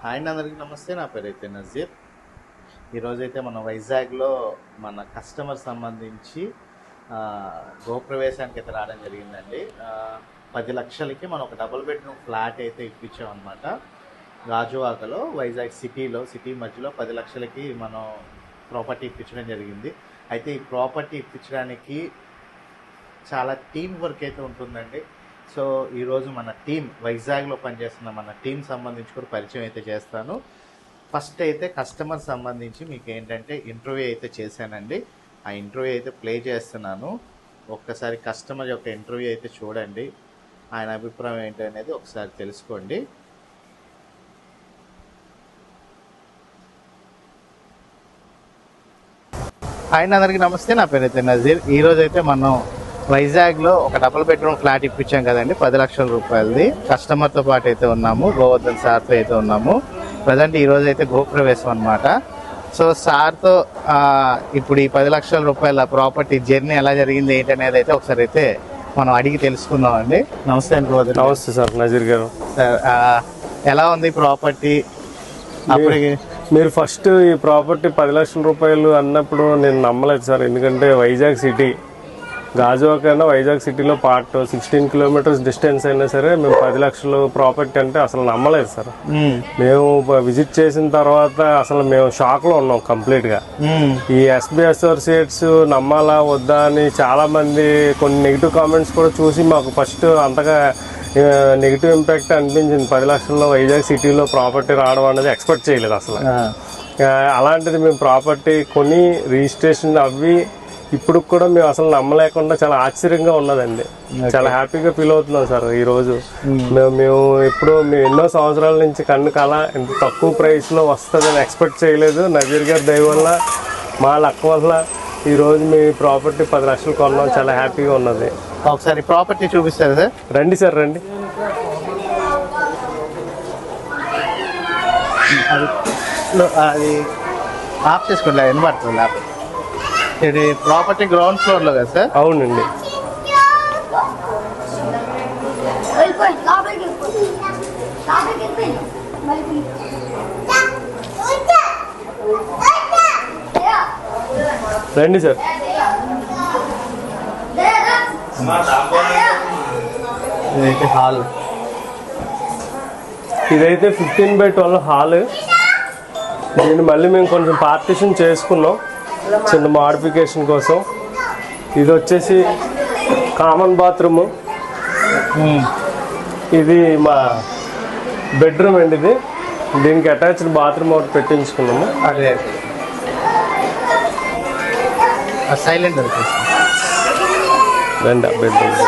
Hi అందరికీ నమస్తే. నా పేరు అయితే నజీర్ ఈరోజైతే మనం వైజాగ్లో మన కస్టమర్ సంబంధించి గోప్రవేశానికి గృహప్రవేశానికి అయితే రావడం జరిగిందండి. పది లక్షలకి మనం ఒక డబుల్ బెడ్రూమ్ ఫ్లాట్ అయితే ఇప్పించాం అనమాట గాజువాకలో వైజాగ్ సిటీలో సిటీ మధ్యలో పది లక్షలకి మనం ప్రాపర్టీ ఇప్పించడం జరిగింది. అయితే ఈ ప్రాపర్టీ ఇప్పించడానికి చాలా టీం వర్క్ అయితే ఉంటుందండి. సో ఈరోజు మన టీం వైజాగ్లో పనిచేస్తున్న మన టీం సంబంధించి కూడా పరిచయం అయితే చేస్తాను. ఫస్ట్ అయితే కస్టమర్ సంబంధించి మీకు ఏంటంటే ఇంటర్వ్యూ అయితే చేశానండి. ఆ ఇంటర్వ్యూ అయితే ప్లే చేస్తున్నాను. ఒక్కసారి కస్టమర్ యొక్క ఇంటర్వ్యూ అయితే చూడండి. ఆయన అభిప్రాయం ఏంటి అనేది ఒకసారి తెలుసుకోండి. ఆయన అందరికీ నమస్తే. నా పేరు అయితే నజీర్. ఈరోజైతే మనం మనం వైజాగ్లో ఒక డబుల్ బెడ్రూమ్ ఫ్లాట్ ఇప్పించాం కదండి పది లక్షల రూపాయలది. కస్టమర్తో పాటు అయితే ఉన్నాము గోవర్ధన్ సార్తో అయితే ఉన్నాము. ప్రజెంట్ ఈ రోజు అయితే గృహప్రవేశం అనమాట సో సార్తో ఇప్పుడు ఈ పది లక్షల రూపాయల ప్రాపర్టీ జర్నీ ఎలా జరిగింది ఏంటి అనేది అయితే ఒకసారి అయితే మనం అడిగి తెలుసుకుందాం అండి నమస్తే అండి గోవర్ధన్. నమస్తే సార్ నజీర్ గారు. సార్ ఎలా ఉంది ప్రాపర్టీ? అప్పటికి మీరు ఫస్ట్ ఈ ప్రాపర్టీ పది లక్షల రూపాయలు అన్నప్పుడు నేను నమ్మలేదు సార్ ఎందుకంటే వైజాగ్ సిటీ గాజువాక అయినా వైజాగ్ సిటీలో పార్ట్ సిక్స్టీన్ కిలోమీటర్స్ డిస్టెన్స్ అయినా సరే మేము పది లక్షలు ప్రాపర్టీ అంటే అసలు నమ్మలేదు సార్. మ్మ్. విజిట్ చేసిన తర్వాత అసలు మేము షాక్లో ఉన్నాం కంప్లీట్గా. ఈ ఎస్బీ అసోసియేట్స్ నమ్మాలా వద్దా అని చాలా మంది కొన్ని నెగిటివ్ కామెంట్స్ కూడా చూసి మాకు ఫస్ట్ అంతగా నెగిటివ్ ఇంపాక్ట్ అనిపించింది. పది లక్షల్లో వైజాగ్ సిటీలో ప్రాపర్టీ రావడం అనేది ఎక్స్పెక్ట్ చేయలేదు అసలు. అలాంటిది మేము ప్రాపర్టీ కొని రిజిస్ట్రేషన్ అవి ఇప్పుడు కూడా మేము అసలు నమ్మలేకుండా చాలా ఆశ్చర్యంగా ఉన్నదండి. చాలా హ్యాపీగా ఫీల్ అవుతున్నాం సార్ ఈ రోజు. మేము. మేము ఎప్పుడూ మేము ఎన్నో సంవత్సరాల నుంచి కన్ను కళ ఇంత తక్కువ ప్రైస్లో వస్తుందని ఎక్స్పెక్ట్ చేయలేదు. నజీర్ గారి దయ వల్ల మా లక్ వల్ల ఈ రోజు మీ ప్రాపర్టీ పది లక్షలు కొన్నాం. చాలా హ్యాపీగా ఉన్నది. ఒకసారి ప్రాపర్టీ చూపిస్తారు సార్? రండి సార్ రండి. అది ఆఫ్ చేసుకోండి వినబడుతుంది ఆఫ్ ఇది ప్రాపర్టీ గ్రౌండ్ ఫ్లోర్లో కదా సార్? అవునండి. రండి సార్. ఇదైతే హాల్ ఇదైతే ఫిఫ్టీన్ బై ట్వెల్వ్ హాల్ దీన్ని మళ్ళీ మేము కొంచెం పార్టిషన్ చేసుకున్నాం. చిన్న మాడిఫికేషన్ కోసం. ఇది వచ్చేసి కామన్ బాత్రూము. ఇది మా బెడ్రూమ్ అండి ఇది. దీనికి అటాచ్డ్ బాత్రూమ్ ఒకటి పెట్టించుకున్నాము. అదే. సైలెంట్ రండి బెడ్రూమ్.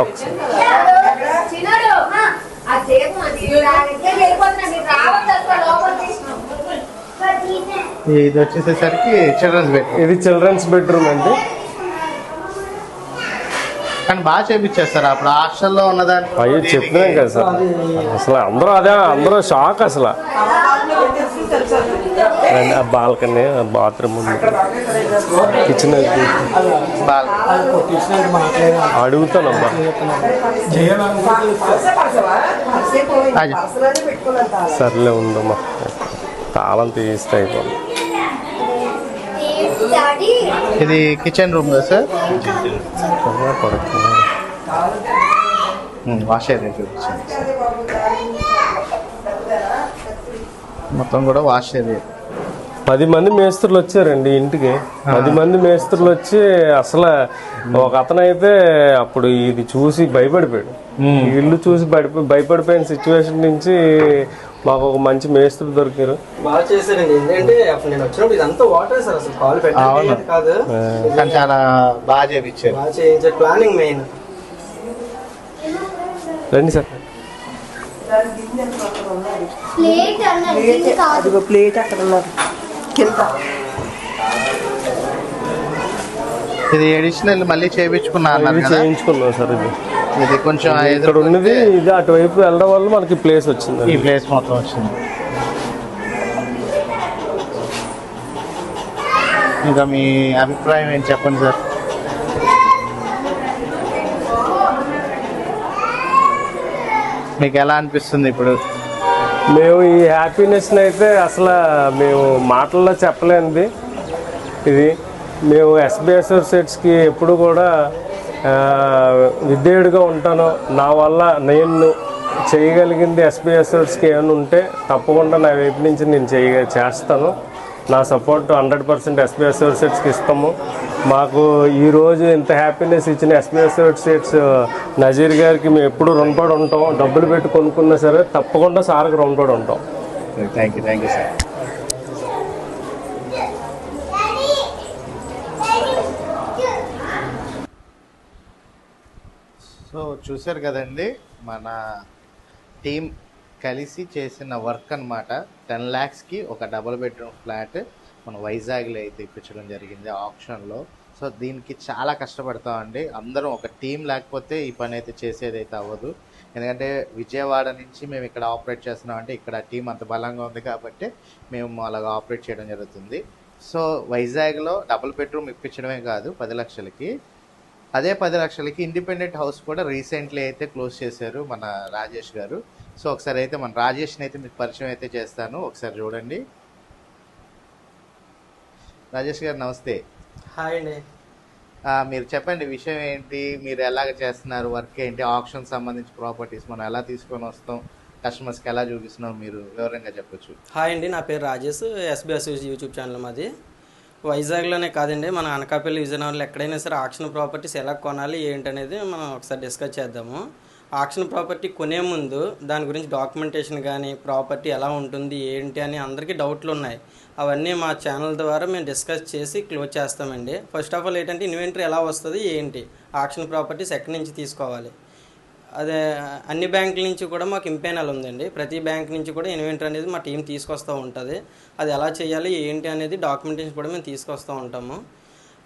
ఒకసారి ఇది వచ్చేసేసరికి చిల్డ్రన్స్ బెడ్ ఇది చిల్డ్రన్స్ బెడ్రూమ్ అండి. కానీ బాగా చేపించేస్తారు అప్పుడు హాస్టల్లో ఉన్నదాన్ని అయ్యో చెప్తున్నాం కదా సార్. అసలు అందరూ అదే అందరూ షాక్ అసలు. ఆ బాల్కనీ బాత్రూమ్ ఉంది కిచెన్ అడుగుతానమ్మా. సర్లే ఉందమ్మా. తాళం తీస్తే అయిపోయింది ఇది కిచెన్ రూమ్ కదా సార్ వాష్ ఏరియా చూపించండి మొత్తం కూడా వాష్ ఏరియా పది మంది మేస్త్రులు వచ్చారండి ఇంటికి. పది మంది మేస్త్రులు వచ్చి అసలు ఒక అతను అయితే అప్పుడు ఇది చూసి భయపడిపోయాడు. ఈ ఇల్లు చూసి భయప- భయపడిపోయిన సిచ్యువేషన్ నుంచి మాకు ఒక మంచి మేస్త్రులు దొరికారు. బాగా చేశారండి ఎందుకంటే అప్పుడు నేను వచ్చినప్పుడు ఇదంతా వాటర్ సార్ అసలు కాల్ పెట్టాలి కాదు. కానీ చాలా బాగా చేపించారు. బాగా చేయించారు. ప్లానింగ్ మెయిన్ రండి సార్. ప్లేట్ ప్లేట్ అక్కడ ఉన్నారు కింద. ఇది అడిషనల్ మళ్ళీ కదా. చేయించుకున్నాం సార్ ఇది. ఇది కొంచెం ఇక్కడ ఉన్నది ఇది అటువైపు వెళ్ళడం వల్ల మనకి ప్లేస్ వచ్చింది ఈ ప్లేస్ మొత్తం వచ్చింది. ఇంకా మీ అభిప్రాయం ఏంటి చెప్పండి సార్? మీకు ఎలా అనిపిస్తుంది ఇప్పుడు? మేము ఈ హ్యాపీనెస్ని అయితే అసలు మేము మాటల్లో చెప్పలేనిది. ఇది మేము ఎస్బీఐ అసోసియేట్స్కి ఎప్పుడు కూడా విధేయుడిగా ఉంటాను నా వల్ల నేను చేయగలిగింది ఎస్పీఎస్ఎస్కి ఏమైనా ఉంటే తప్పకుండా నా వైపు నుంచి నేను చేయ చేస్తాను. నా సపోర్ట్ హండ్రెడ్ పర్సెంట్ ఎస్బీఐ అసోసియేట్స్కి ఇస్తాము. మాకు ఈరోజు ఇంత హ్యాపీనెస్ ఇచ్చిన ఎస్బీఐ అసోసియేట్స్ నజీర్ గారికి మేము ఎప్పుడు రుణపడి ఉంటాం. డబ్బులు పెట్టి కొనుక్కున్నా సరే తప్పకుండా సార్కి రుణపడి ఉంటాం. Thank you thank you sir so చూశారు కదండి మన టీం కలిసి చేసిన వర్క్ అన్నమాట. టెన్ ల్యాక్స్కి ఒక డబుల్ బెడ్రూమ్ ఫ్లాట్ మన వైజాగ్లో అయితే ఇప్పించడం జరిగింది ఆప్షన్లో. సో దీనికి చాలా కష్టపడతామండి. అందరం ఒక టీం లేకపోతే ఈ పని అయితే చేసేది అయితే అవ్వదు. ఎందుకంటే విజయవాడ నుంచి మేము ఇక్కడ ఆపరేట్ చేస్తున్నాం అంటే ఇక్కడ టీం అంత బలంగా ఉంది కాబట్టి మేము అలాగ ఆపరేట్ చేయడం జరుగుతుంది. సో వైజాగ్లో డబుల్ బెడ్రూమ్ ఇప్పించడమే కాదు పది లక్షలకి. అదే పది లక్షలకి ఇండిపెండెంట్ హౌస్ కూడా రీసెంట్లీ అయితే క్లోజ్ చేశారు మన రాజేష్ గారు. సో ఒకసారి అయితే మన రాజేష్ని అయితే మీకు పరిచయం అయితే చేస్తాను. ఒకసారి చూడండి. రాజేష్ గారు నమస్తే. హాయ్ అండి. మీరు చెప్పండి విషయం ఏంటి? మీరు ఎలాగ చేస్తున్నారు? వర్క్ ఏంటి? ఆప్షన్ సంబంధించి ప్రాపర్టీస్ మనం ఎలా తీసుకొని వస్తాం? కస్టమర్స్కి ఎలా చూపిస్తున్నాం? మీరు వివరంగా చెప్పొచ్చు. హాయ్ అండి నా పేరు రాజేష్. ఎస్బీఎస్ యూట్యూబ్ ఛానల్ మాది. వైజాగ్లోనే కాదండి. మన అనకాపల్లి విజయనగరంలో ఎక్కడైనా సరే ఆక్షన్ ప్రాపర్టీస్ ఎలా కొనాలి ఏంటి అనేది మనం ఒకసారి డిస్కస్ చేద్దాము. ఆక్షన్ ప్రాపర్టీ కొనే ముందు దాని గురించి డాక్యుమెంటేషన్ కానీ ప్రాపర్టీ ఎలా ఉంటుంది ఏంటి అని అందరికీ డౌట్లు ఉన్నాయి. అవన్నీ మా ఛానల్ ద్వారా మేము డిస్కస్ చేసి క్లోజ్ చేస్తామండి. ఫస్ట్ ఆఫ్ ఆల్ ఏంటంటే ఇన్వెంటరీ ఎలా వస్తుంది ఏంటి? ఆక్షన్ ప్రాపర్టీస్ ఎక్కడి నుంచి తీసుకోవాలి? అదే అన్ని బ్యాంకుల నుంచి కూడా మాకు ఇంపేనల్ ఉందండి. ప్రతి బ్యాంక్ నుంచి కూడా ఇన్వెంటరీ అనేది మా టీం తీసుకొస్తూ ఉంటుంది. అది ఎలా చేయాలి ఏంటి అనేది డాక్యుమెంటేషన్ కూడా మేము తీసుకొస్తూ ఉంటాము.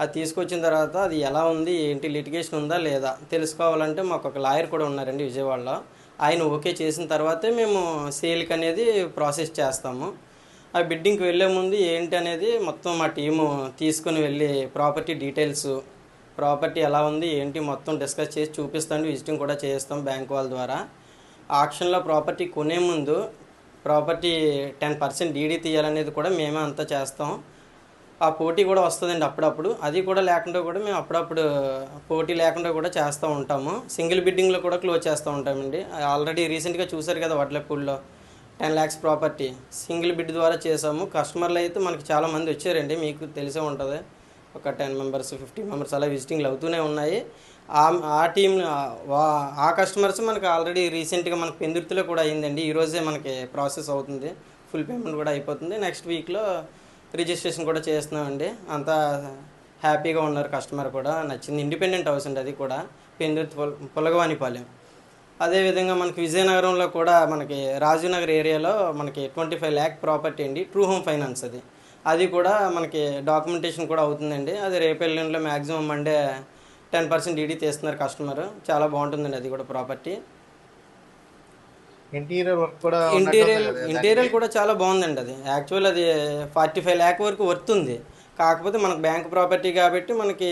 అది తీసుకొచ్చిన తర్వాత అది ఎలా ఉంది ఏంటి లిటిగేషన్ ఉందా లేదా తెలుసుకోవాలంటే మాకు ఒక లాయర్ కూడా ఉన్నారండి విజయవాడలో. ఆయన ఓకే చేసిన తర్వాతే మేము సేల్కి అనేది ప్రాసెస్ చేస్తాము. ఆ బిడ్డింగ్కి వెళ్ళే ముందు ఏంటి అనేది మొత్తం మా టీము తీసుకుని వెళ్ళి ప్రాపర్టీ డీటెయిల్స్ ప్రాపర్టీ ఎలా ఉంది ఏంటి మొత్తం డిస్కస్ చేసి చూపిస్తాం విజిటింగ్ కూడా చేస్తాం బ్యాంక్ వాళ్ళ ద్వారా. ఆక్షన్లో ప్రాపర్టీ కొనే ముందు ప్రాపర్టీ టెన్ పర్సెంట్ డీడీ తీయాలనేది కూడా మేమే అంతా చేస్తాం. ఆ పోటీ కూడా వస్తుందండి అప్పుడప్పుడు. అది కూడా లేకుండా కూడా మేము అప్పుడప్పుడు పోటీ లేకుండా కూడా చేస్తూ ఉంటాము. సింగిల్ బిడ్డింగ్లో కూడా క్లోజ్ చేస్తూ ఉంటామండి. ఆల్రెడీ రీసెంట్గా చూసారు కదా వడ్లపూడిలో ten lakhs property. Single bid ద్వారా చేసాము. కస్టమర్లు అయితే మనకి చాలా మంది వచ్చారండి. మీకు తెలిసే ఉంటుంది. ఒక టెన్ మెంబర్స్ ఫిఫ్టీ మెంబర్స్ అలా విజిటింగ్లు అవుతూనే ఉన్నాయి. ఆ ఆ టీం ఆ కస్టమర్స్ మనకి ఆల్రెడీ రీసెంట్గా మనకి పెందుర్తిలో కూడా అయిందండి. ఈరోజే మనకి ప్రాసెస్ అవుతుంది. ఫుల్ పేమెంట్ కూడా అయిపోతుంది. నెక్స్ట్ వీక్లో రిజిస్ట్రేషన్ కూడా చేస్తున్నామండి. అంతా హ్యాపీగా ఉన్నారు కస్టమర్ కూడా. నచ్చింది. ఇండిపెండెంట్ హౌస్ అండి అది కూడా. పెందుర్తి పొల పొలగవానిపాలెం. అదేవిధంగా మనకి విజయనగరంలో కూడా మనకి రాజీనగర్ ఏరియాలో మనకి ట్వంటీ ఫైవ్ ల్యాక్ ప్రాపర్టీ అండి. ట్రూ హోమ్ ఫైనాన్స్ అది. అది కూడా మనకి డాక్యుమెంటేషన్ కూడా అవుతుందండి. అది రేపు ఎల్లుండిలో maximum Monday ten percent DD తీస్తున్నారు కస్టమర్ చాలా బాగుంటుందండి అది కూడా ప్రాపర్టీ ఇంటీరియర్ వర్క్ కూడా ఇంటీరియర్ ఇంటీరియర్ కూడా చాలా బాగుందండి అది. యాక్చువల్ అది ఫార్టీ ఫైవ్ ల్యాక్ వరకు వర్త్ ఉంది. కాకపోతే మనకు బ్యాంక్ ప్రాపర్టీ కాబట్టి మనకి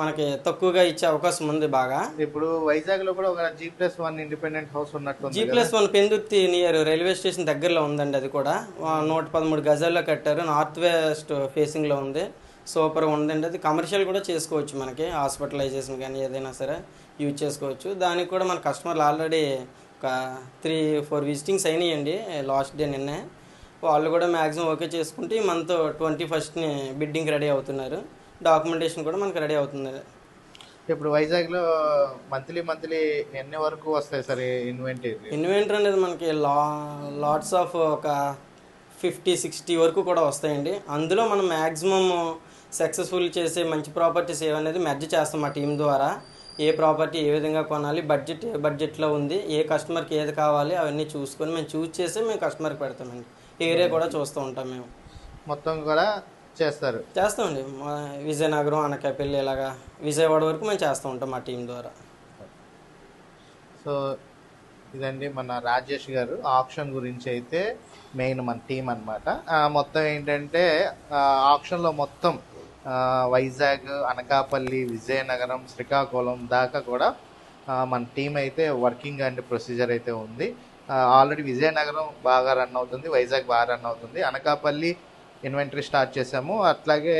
మనకి తక్కువగా ఇచ్చే అవకాశం ఉంది బాగా. ఇప్పుడు వైజాగ్లో కూడా ఒక G plus one independent house ఉన్నట్టు G plus one Pendurthi near railway station దగ్గరలో ఉందండి అది కూడా. నూట పదమూడు గజాల్లో కట్టారు. నార్త్ వెస్ట్ ఫేసింగ్లో ఉంది. సూపర్ ఉందండి అది. కమర్షియల్ కూడా చేసుకోవచ్చు మనకి. హాస్పిటలైజేషన్ కానీ ఏదైనా సరే యూజ్ చేసుకోవచ్చు. దానికి కూడా మన కస్టమర్లు ఆల్రెడీ ఒక త్రీ ఫోర్ విజిటింగ్స్ అయినాయండి లాస్ట్ డే నిన్నే. వాళ్ళు కూడా మ్యాక్సిమం ఓకే చేసుకుంటే ఈ మంత్ ట్వంటీ ఫస్ట్ని బిడ్డింగ్ రెడీ అవుతున్నారు. డాక్యుమెంటేషన్ కూడా మనకి రెడీ అవుతుంది. ఇప్పుడు వైజాగ్లో మంత్లీ మంత్లీ ఎన్ని వరకు వస్తాయి సార్ ఇన్వెంటరీ? ఇన్వెంటర్ అనేది మనకి లా లాట్స్ ఆఫ్ ఒక ఫిఫ్టీ సిక్స్టీ వరకు కూడా వస్తాయండి. అందులో మనం మ్యాక్సిమం సక్సెస్ఫుల్ చేసే మంచి ప్రాపర్టీస్ ఏవనేది మెర్జ్ చేస్తాం మా టీం ద్వారా. ఏ ప్రాపర్టీ ఏ విధంగా కొనాలి బడ్జెట్ ఏ బడ్జెట్లో ఉంది ఏ కస్టమర్కి ఏది కావాలి అవన్నీ చూసుకొని మేము చూస్ చేసి మేము కస్టమర్కి పెడతామండి. ఏరియా కూడా చూస్తూ ఉంటాం మేము. మొత్తం కూడా చేస్తారు. చేస్తామండి. మా విజయనగరం అనకాపల్లి ఇలాగా విజయవాడ వరకు మేము చేస్తూ ఉంటాం మా టీం ద్వారా. సో ఇదండి మన రాజేష్ గారు ఆప్షన్ గురించి అయితే మెయిన్ మన టీం అనమాట మొత్తం ఏంటంటే ఆప్షన్లో మొత్తం వైజాగ్ అనకాపల్లి విజయనగరం శ్రీకాకుళం దాకా కూడా మన టీం అయితే వర్కింగ్ అండ్ ప్రొసీజర్ అయితే ఉంది. ఆల్రెడీ విజయనగరం బాగా రన్ అవుతుంది వైజాగ్ బాగా రన్ అవుతుంది. అనకాపల్లి ఇన్వెంటరీ స్టార్ట్ చేసాము అట్లాగే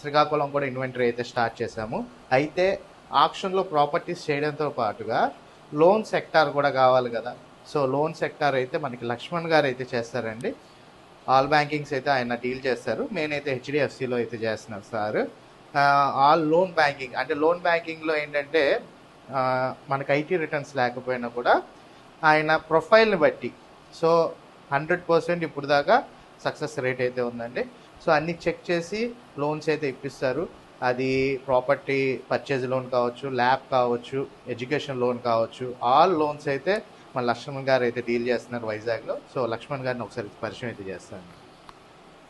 శ్రీకాకుళం కూడా ఇన్వెంటరీ అయితే స్టార్ట్ చేసాము అయితే ఆక్షన్లో ప్రాపర్టీస్ చేయడంతో పాటుగా లోన్ సెక్టార్ కూడా కావాలి కదా. సో లోన్ సెక్టార్ అయితే మనకి లక్ష్మణ్ గారు అయితే చేస్తారండి. ఆల్ బ్యాంకింగ్స్ అయితే ఆయన డీల్ చేస్తారు. నేనైతే హెచ్డిఎఫ్సిలో అయితే చేస్తున్నాను సార్. ఆల్ లోన్ బ్యాంకింగ్ అంటే లోన్ బ్యాంకింగ్లో ఏంటంటే మనకి ఐటీ రిటర్న్స్ లేకపోయినా కూడా ఆయన ప్రొఫైల్ని బట్టి సో హండ్రెడ్ పర్సెంట్ ఇప్పుడు దాకా సక్సెస్ రేట్ అయితే ఉందండి. సో అన్ని చెక్ చేసి లోన్స్ అయితే ఇప్పిస్తారు. అది ప్రాపర్టీ పర్చేజ్ లోన్ కావచ్చు ల్యాబ్ కావచ్చు ఎడ్యుకేషన్ లోన్ కావచ్చు ఆల్ లోన్స్ అయితే మన లక్ష్మణ్ గారు అయితే డీల్ చేస్తున్నారు వైజాగ్లో. సో లక్ష్మణ్ గారిని ఒకసారి పరిచయం అయితే చేస్తాను.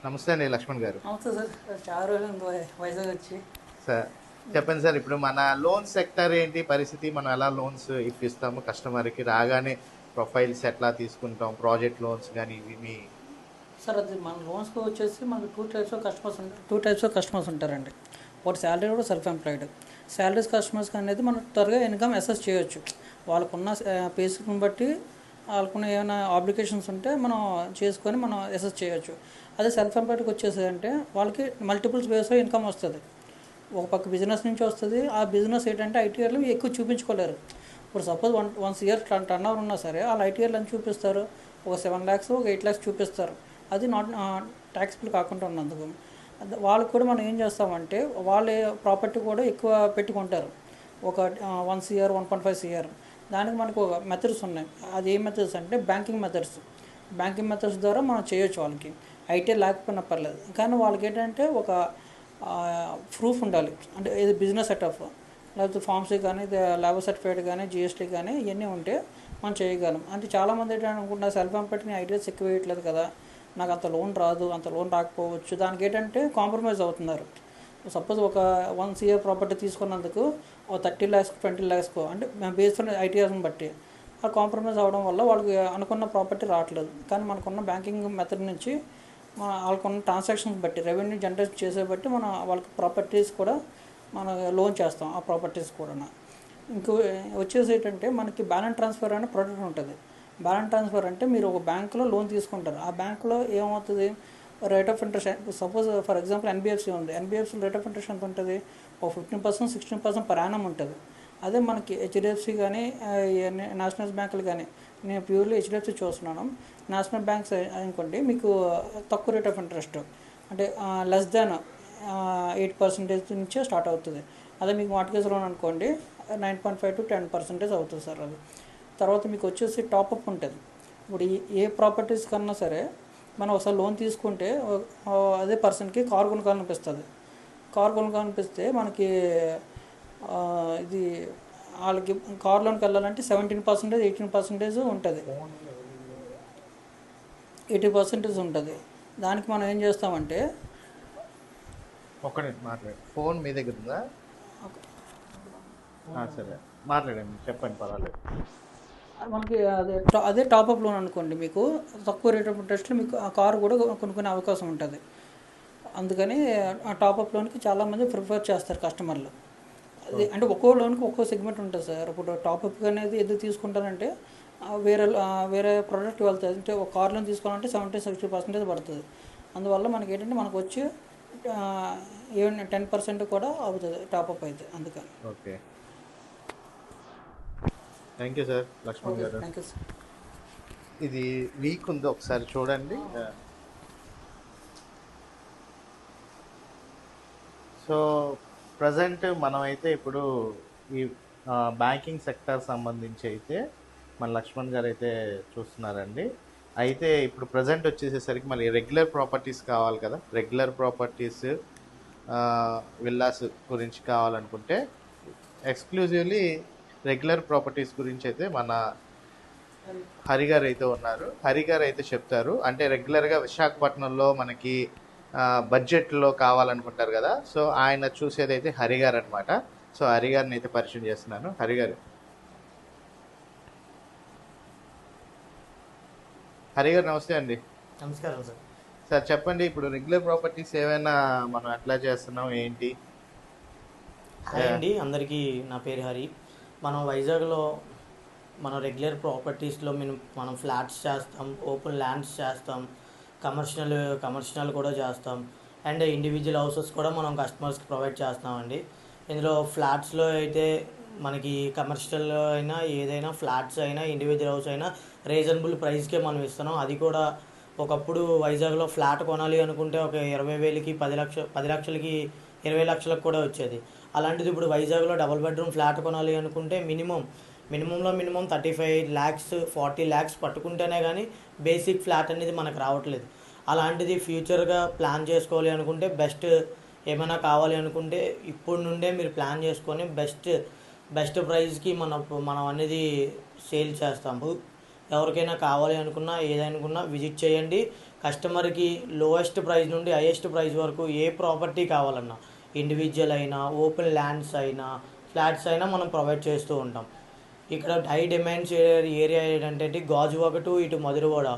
నమస్తే అండి లక్ష్మణ్ గారు. నమస్తే సార్. చాలా రోజులు వైజాగ్ వచ్చి. సార్ చెప్పండి సార్ ఇప్పుడు మన లోన్ సెక్టర్ ఏంటి? పరిస్థితి మనం ఎలా లోన్స్ ఇప్పిస్తాము? కస్టమర్కి రాగానే ప్రొఫైల్స్ ఎట్లా తీసుకుంటాం? ప్రాజెక్ట్ లోన్స్ కానీ ఇవి మీ సార్ అది మన లోన్స్కి వచ్చేసి మనకు టూ టైప్స్ ఆఫ్ కస్టమర్స్ ఉంటారు టూ టైప్స్ ఆఫ్ కస్టమర్స్ ఉంటారండి. ఒకటి శాలరీ కూడా సెల్ఫ్ ఎంప్లాయిడ్ శాలరీస్ కస్టమర్స్కి అనేది మనం త్వరగా ఇన్కమ్ అసెస్ చేయొచ్చు. వాళ్ళకున్న పేస్ని బట్టి వాళ్ళకున్న ఏమైనా ఆబ్లికేషన్స్ ఉంటే మనం చేసుకొని మనం అసెస్ చేయొచ్చు. అదే సెల్ఫ్ ఎంప్లాయిడ్కి వచ్చేసి అంటే వాళ్ళకి మల్టిపుల్స్ వేస్లో ఇన్కమ్ వస్తుంది. ఒక పక్క బిజినెస్ నుంచి వస్తుంది. ఆ బిజినెస్ ఏంటంటే ఐటీఆర్లు ఎక్కువ చూపించుకోలేరు. ఇప్పుడు సపోజ్ వన్ వన్స్ ఇయర్ టన్ టర్న్ ఓవర్ ఉన్నా సరే వాళ్ళు ఐటీఆర్లు అని చూపిస్తారు. ఒక సెవెన్ ల్యాక్స్ ఒక ఎయిట్ ల్యాక్స్ చూపిస్తారు. అది నాట్ ట్యాక్సిబుల్ uh, కాకుండా ఉన్నందుకు. వాళ్ళకు వాళ్ళకి కూడా మనం ఏం చేస్తామంటే వాళ్ళ ప్రాపర్టీ కూడా ఎక్కువ పెట్టుకుంటారు. ఒక one CR one point five CR దానికి మనకు ఒక మెథడ్స్ ఉన్నాయి. అది ఏ మెథడ్స్ అంటే బ్యాంకింగ్ మెథడ్స్ బ్యాంకింగ్ మెథడ్స్ ద్వారా మనం చేయొచ్చు వాళ్ళకి. ఐటీ లేకపోయినా పర్లేదు. కానీ వాళ్ళకి ఏంటంటే ఒక uh, ప్రూఫ్ ఉండాలి. అంటే ఏది బిజినెస్ సెటప్ లేకపోతే ఫార్మ్స్ కానీ లేబర్ సర్టిఫికేట్ కానీ జిఎస్టీ కానీ ఇవన్నీ ఉంటే మనం చేయగలం. అంటే చాలామంది ఏంటంటే అనుకుంటున్నారు సెల్ఫ్ ఎంప్లాయ్మెంట్ ఐడియాస్ ఎక్కువ వేయట్లేదు కదా. నాకు అంత లోన్ రాదు అంత లోన్ రాకపోవచ్చు. దానికి ఏంటంటే కాంప్రమైజ్ అవుతున్నారు. సపోజ్ ఒక వన్ ఇయర్ ప్రాపర్టీ తీసుకున్నందుకు ఒక థర్టీ ల్యాక్స్ ట్వంటీ ల్యాక్స్కో అంటే మేము బేస్డ్ ఐటీఆర్ని బట్టి ఆ కాంప్రమైజ్ అవ్వడం వల్ల వాళ్ళకి అనుకున్న ప్రాపర్టీ రావట్లేదు. కానీ మనకున్న బ్యాంకింగ్ మెథడ్ నుంచి మన వాళ్ళకున్న ట్రాన్సాక్షన్స్ బట్టి రెవెన్యూ జనరేట్ చేసే బట్టి మన వాళ్ళకి ప్రాపర్టీస్ కూడా మన లోన్ చేస్తాం ఆ ప్రాపర్టీస్ కూడా ఇంకో వచ్చేసి ఏంటంటే మనకి బ్యాలెన్స్ ట్రాన్స్ఫర్ అనే ప్రొడక్ట్ ఉంటుంది. బ్యాలెన్స్ ట్రాన్స్ఫర్ అంటే మీరు ఒక బ్యాంకులో లోన్ తీసుకుంటారు. ఆ బ్యాంకులో ఏమవుతుంది? Rate of interest suppose for example NBFC ఉంది. ఎన్బిఎఫ్సి రేట్ ఆఫ్ ఇంట్రెస్ట్ ఎంత ఉంటుంది? ఒక ఫిఫ్టీన్ పర్సెంట్ సిక్స్టీన్ పర్సెంట్ ప్రయాణం ఉంటుంది. అదే మనకి హెచ్డిఎఫ్సి కానీ నేషనల్ బ్యాంకులు కానీ నేను ప్యూర్లీ హెచ్డిఎఫ్సి చూస్తున్నాను. నేషనల్ బ్యాంక్స్ అనుకోండి మీకు తక్కువ రేట్ ఆఫ్ ఇంట్రెస్ట్ అంటే లెస్ దాన్ ఎయిట్ పర్సెంటేజ్ నుంచే స్టార్ట్ అవుతుంది. అదే మీకు మార్టిగేజ్ లోన్ అనుకోండి nine point five to ten percentage అవుతుంది సార్ అది. తర్వాత మీకు వచ్చేసి టాపప్ ఉంటుంది. ఇప్పుడు ఏ ప్రాపర్టీస్ కన్నా సరే మనం ఒకసారి లోన్ తీసుకుంటే అదే పర్సన్కి కార్ కొనుక్కోవాలనిపిస్తుంది. కార్ కొనుక్కోవాలనిపిస్తే మనకి ఆ, ఇది వాళ్ళకి కార్ లోన్కి వెళ్ళాలంటే సెవెంటీన్ పర్సెంటేజ్ ఎయిటీన్ పర్సెంటేజ్ ఉంటుంది. ఎయిటీ పర్సెంటేజ్ ఉంటుంది. దానికి మనం ఏం చేస్తామంటే ఒక్క నిమిషం మాట్లాడు. ఫోన్ మీ దగ్గర ఉందా? ఆ, సరే. మాట్లాడండి. చెప్పండి పర్వాలేదు. మనకి అదే టా- అదే టాప్అప్ లోన్ అనుకోండి మీకు తక్కువ రేట్ ఆఫ్ ఇంట్రెస్ట్లో మీకు ఆ కారు కూడా కొనుక్కునే అవకాశం ఉంటుంది. అందుకని ఆ టాప్అప్ లోన్కి చాలామంది ప్రిఫర్ చేస్తారు కస్టమర్లు అది అంటే ఒక్కో లోన్కి ఒక్కో సెగ్మెంట్ ఉంటుంది సార్. ఇప్పుడు టాప్అప్ అనేది ఎందుకు తీసుకుంటారంటే వేరే వేరే ప్రోడక్ట్ వెళ్తుంది అంటే ఒక కార్ లోన్ తీసుకోవాలంటే సెవెంటీ సిక్స్టీ పర్సెంటేజ్ పడుతుంది. అందువల్ల మనకి ఏంటంటే మనకు వచ్చి ఈవెన్ టెన్ పర్సెంట్ కూడా అవుతుంది టాప్అప్ అయితే అందుకని. Okay. Thank you sir Lakshman garu thank you sir ఇది వీక్ ఉంది ఒకసారి చూడండి. సో ప్రజెంట్ మనమైతే ఇప్పుడు ఈ బ్యాంకింగ్ సెక్టర్ సంబంధించి అయితే మన లక్ష్మణ్ గారు అయితే చూస్తున్నారండి. అయితే ఇప్పుడు ప్రజెంట్ వచ్చేసేసరికి మళ్ళీ రెగ్యులర్ ప్రాపర్టీస్ కావాలి కదా. రెగ్యులర్ ప్రాపర్టీస్ విల్లాస్ గురించి కావాలనుకుంటే ఎక్స్క్లూజివ్లీ రెగ్యులర్ ప్రాపర్టీస్ గురించి అయితే మన హరి గారు అయితే ఉన్నారు. హరి గారు అయితే చెప్తారు. అంటే రెగ్యులర్గా విశాఖపట్నంలో మనకి బడ్జెట్లో కావాలనుకుంటారు కదా. సో ఆయన చూసేది అయితే హరి గారు అనమాట సో హరి గారిని అయితే పరిచయం చేస్తున్నాను. హరి గారు. హరి గారు నమస్తే అండి. నమస్కారం సార్. సార్ చెప్పండి. ఇప్పుడు రెగ్యులర్ ప్రాపర్టీస్ ఏమైనా మనం ఎట్లా చేస్తున్నాం? ఏంటి? హాయ్ అండి. అందరికీ నా పేరు హరి. మనం వైజాగ్లో మన రెగ్యులర్ ప్రాపర్టీస్లో మేము మనం ఫ్లాట్స్ చేస్తాం ఓపెన్ ల్యాండ్స్ చేస్తాం కమర్షియల్ కమర్షియల్ కూడా చేస్తాం. అండ్ ఇండివిజువల్ హౌసెస్ కూడా మనం కస్టమర్స్కి ప్రొవైడ్ చేస్తామండి. ఇందులో ఫ్లాట్స్లో అయితే మనకి కమర్షియల్ అయినా ఏదైనా ఫ్లాట్స్ అయినా ఇండివిజువల్ హౌస్ అయినా రీజనబుల్ ప్రైస్కే మనం ఇస్తున్నాం. అది కూడా ఒకప్పుడు వైజాగ్లో ఫ్లాట్ కొనాలి అనుకుంటే ఒక ఇరవై వేలకి పది లక్ష పది లక్షలకి ఇరవై లక్షలకు కూడా వచ్చేది. అలాంటిది ఇప్పుడు వైజాగ్లో డబుల్ బెడ్రూమ్ ఫ్లాట్ కొనాలి అనుకుంటే minimum మినిమంలో minimum thirty five lakhs forty lakhs పట్టుకుంటేనే కానీ బేసిక్ ఫ్లాట్ అనేది మనకు రావట్లేదు. అలాంటిది ఫ్యూచర్గా ప్లాన్ చేసుకోవాలి అనుకుంటే బెస్ట్ ఏమైనా కావాలి అనుకుంటే ఇప్పుడు నుండే మీరు ప్లాన్ చేసుకొని బెస్ట్ బెస్ట్ ప్రైస్కి మన మనం అనేది సేల్ చేస్తాము. ఎవరికైనా కావాలి అనుకున్నా ఏదనుకున్నా విజిట్ చేయండి. కస్టమర్కి లోయెస్ట్ ప్రైస్ నుండి హైయెస్ట్ ప్రైస్ వరకు ఏ ప్రాపర్టీ కావాలన్నా ఇండివిజువల్ అయినా ఓపెన్ ల్యాండ్స్ అయినా ఫ్లాట్స్ అయినా మనం ప్రొవైడ్ చేస్తూ ఉంటాం. ఇక్కడ హై డిమాండ్స్ ఏరియా ఏంటంటే గాజువాక టు ఇటు మధురవాడ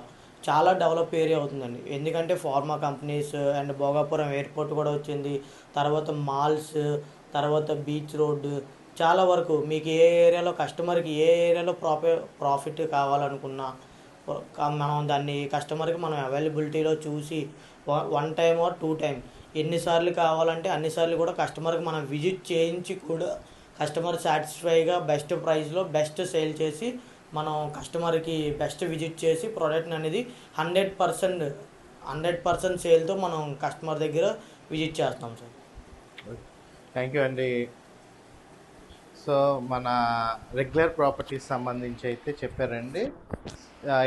చాలా డెవలప్ ఏరియా అవుతుందండి. ఎందుకంటే pharma companies and Bhogapuram airport కూడా వచ్చింది. తర్వాత మాల్స్ తర్వాత బీచ్ రోడ్ చాలా వరకు మీకు ఏ ఏరియాలో కస్టమర్కి ఏ ఏరియాలో ప్రాఫి ప్రాఫిట్ కావాలనుకున్నా మనం దాన్ని కస్టమర్కి మనం అవైలబిలిటీలో చూసి one time or two time ఎన్నిసార్లు కావాలంటే అన్నిసార్లు కూడా కస్టమర్కి మనం విజిట్ చేయించి కూడా కస్టమర్ సాటిస్ఫైగా బెస్ట్ ప్రైస్లో బెస్ట్ సేల్ చేసి మనం కస్టమర్కి బెస్ట్ విజిట్ చేసి ప్రోడక్ట్ అనేది హండ్రెడ్ పర్సెంట్ హండ్రెడ్ పర్సెంట్ సేల్తో మనం కస్టమర్ దగ్గర విజిట్ చేస్తాం సార్. థ్యాంక్ యూ అండి. సో మన రెగ్యులర్ ప్రాపర్టీస్ సంబంధించి అయితే చెప్పారండి.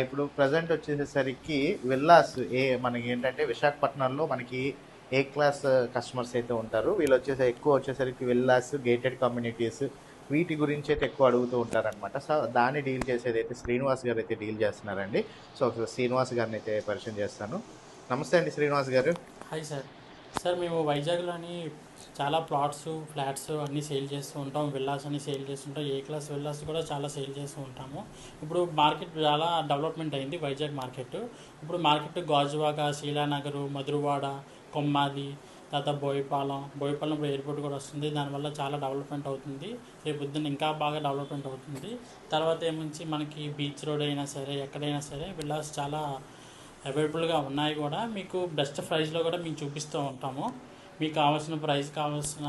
ఇప్పుడు ప్రజెంట్ వచ్చేసరికి విల్లాస్ ఏ మనకి ఏంటంటే విశాఖపట్నంలో మనకి ఏ క్లాస్ కస్టమర్స్ అయితే ఉంటారు. వీళ్ళు వచ్చేసి ఎక్కువ వచ్చేసరికి విల్లాస్ గేటెడ్ కమ్యూనిటీస్ వీటి గురించి అయితే ఎక్కువ అడుగుతూ ఉంటారనమాట సో దాన్ని డీల్ చేసేది అయితే శ్రీనివాస్ గారు అయితే డీల్ చేస్తున్నారండి. సో శ్రీనివాస్ గారిని అయితే పరిచయం చేస్తాను. నమస్తే అండి శ్రీనివాస్ గారు. Hi sir. సార్ మేము వైజాగ్లోని చాలా ప్లాట్స్ ఫ్లాట్స్ అన్నీ సేల్ చేస్తూ ఉంటాం. విల్లాస్ అన్ని సేల్ చేస్తుంటాం ఏ క్లాస్ విల్లాస్ కూడా చాలా సేల్ చేస్తూ ఉంటాము. ఇప్పుడు మార్కెట్ చాలా డెవలప్మెంట్ అయింది వైజాగ్ మార్కెట్. ఇప్పుడు మార్కెట్ గాజువాక శీలానగరు మధురవాడ కొమ్మాది తర్వాత బోయపాలెం. బోయపాలెం ఇప్పుడు ఎయిర్పోర్ట్ కూడా వస్తుంది. దానివల్ల చాలా డెవలప్మెంట్ అవుతుంది. రేపు పొద్దున్న ఇంకా బాగా డెవలప్మెంట్ అవుతుంది. తర్వాత ఏముంచి మనకి బీచ్ రోడ్ అయినా సరే ఎక్కడైనా సరే విల్లాస్ చాలా అవైలబుల్గా ఉన్నాయి కూడా. మీకు బెస్ట్ ప్రైస్లో కూడా మీకు చూపిస్తూ ఉంటాము. మీకు కావాల్సిన ప్రైస్ కావాల్సిన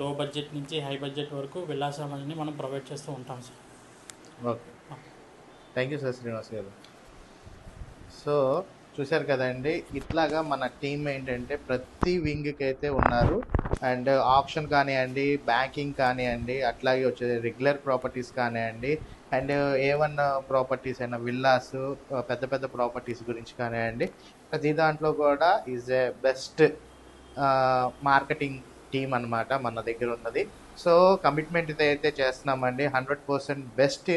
లో బడ్జెట్ నుంచి హై బడ్జెట్ వరకు విలాసాలన్నీ మనం ప్రొవైడ్ చేస్తూ ఉంటాం sir okay. Thank you sir Srinivas garu. So చూశారు కదండి. ఇట్లాగా మన టీం ఏంటంటే ప్రతి వింగ్కి అయితే ఉన్నారు. అండ్ ఆప్షన్ కానివ్వండి బ్యాంకింగ్ కానివ్వండి అట్లాగే వచ్చే రెగ్యులర్ ప్రాపర్టీస్ కానివ్వండి అండ్ ఏ ప్రాపర్టీస్ అయినా విల్లాస్ పెద్ద పెద్ద ప్రాపర్టీస్ గురించి కానివ్వండి ప్రతి దాంట్లో కూడా is a best marketing team అన్నమాట మన దగ్గర ఉన్నది. సో కమిట్మెంట్ అయితే చేస్తున్నామండి. హండ్రెడ్ పర్సెంట్ బెస్ట్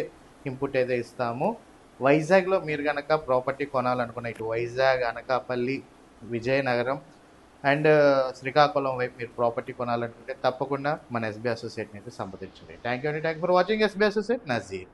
ఇన్పుట్ అయితే ఇస్తాము. వైజాగ్లో మీరు కనుక ప్రాపర్టీ కొనాలనుకున్న ఇటు వైజాగ్ అనకాపల్లి విజయనగరం అండ్ శ్రీకాకుళం వైపు మీరు ప్రాపర్టీ కొనాలనుకుంటే తప్పకుండా మన ఎస్బీ అసోసియేట్ని అయితే సంప్రదించండి. థ్యాంక్ యూ అండి. Thank for watching SB associate. Nazir.